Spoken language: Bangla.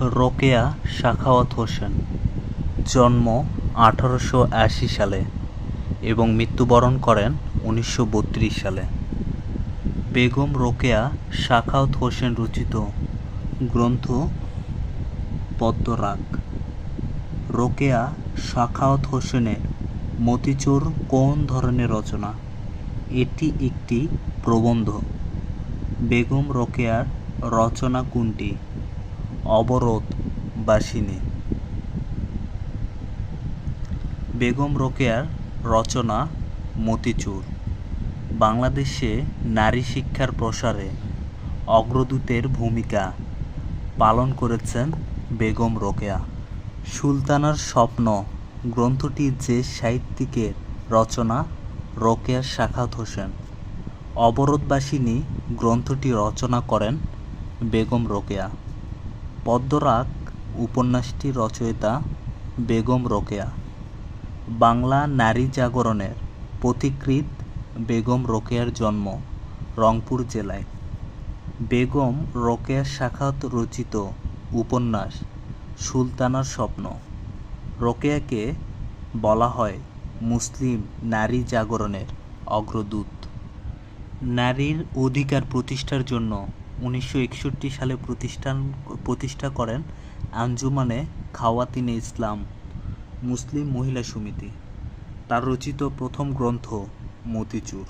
রোকেয়া সাখাওয়াত হোসেন, জন্ম আঠারোশো আশি সালে এবং মৃত্যুবরণ করেন উনিশশো বত্রিশ সালে। বেগম রোকেয়া সাখাওয়াত হোসেন রচিত গ্রন্থ পদ্মরাগ। রোকেয়া সাখাওয়াত হোসেনের মতিচোর কোন ধরনের রচনা? এটি একটি প্রবন্ধ। বেগম রোকেয়ার রচনা কোনটি? অবরোধ বাসিনী। বেগম রোকেয়ার রচনা মতিচুর। বাংলাদেশে নারী শিক্ষার প্রসারে অগ্রদূতের ভূমিকা পালন করেছেন বেগম রোকেয়া। সুলতানার স্বপ্ন গ্রন্থটি যে সাহিত্যিকের রচনা রোকেয়া সাখাত হোসেন। অবরোধবাসিনী গ্রন্থটি রচনা করেন বেগম রোকেয়া। পদ্মরাগ উপন্যাসটি রচয়িতা বেগম রোকেয়া। বাংলা নারী জাগরণের পথিকৃৎ বেগম রোকেয়ার জন্ম রংপুর জেলায়। বেগম রোকেয়া শাখাত রচিত উপন্যাস সুলতানার স্বপ্ন। রোকেয়াকে বলা হয় মুসলিম নারী জাগরণের অগ্রদূত। নারীর অধিকার প্রতিষ্ঠার জন্য উনিশশো একষট্টি সালে প্রতিষ্ঠান, প্রতিষ্ঠা করেন আঞ্জুমানে খাওয়াতিনে ইসলাম, মুসলিম মহিলা সমিতি। তার রচিত প্রথম গ্রন্থ মতিচুর।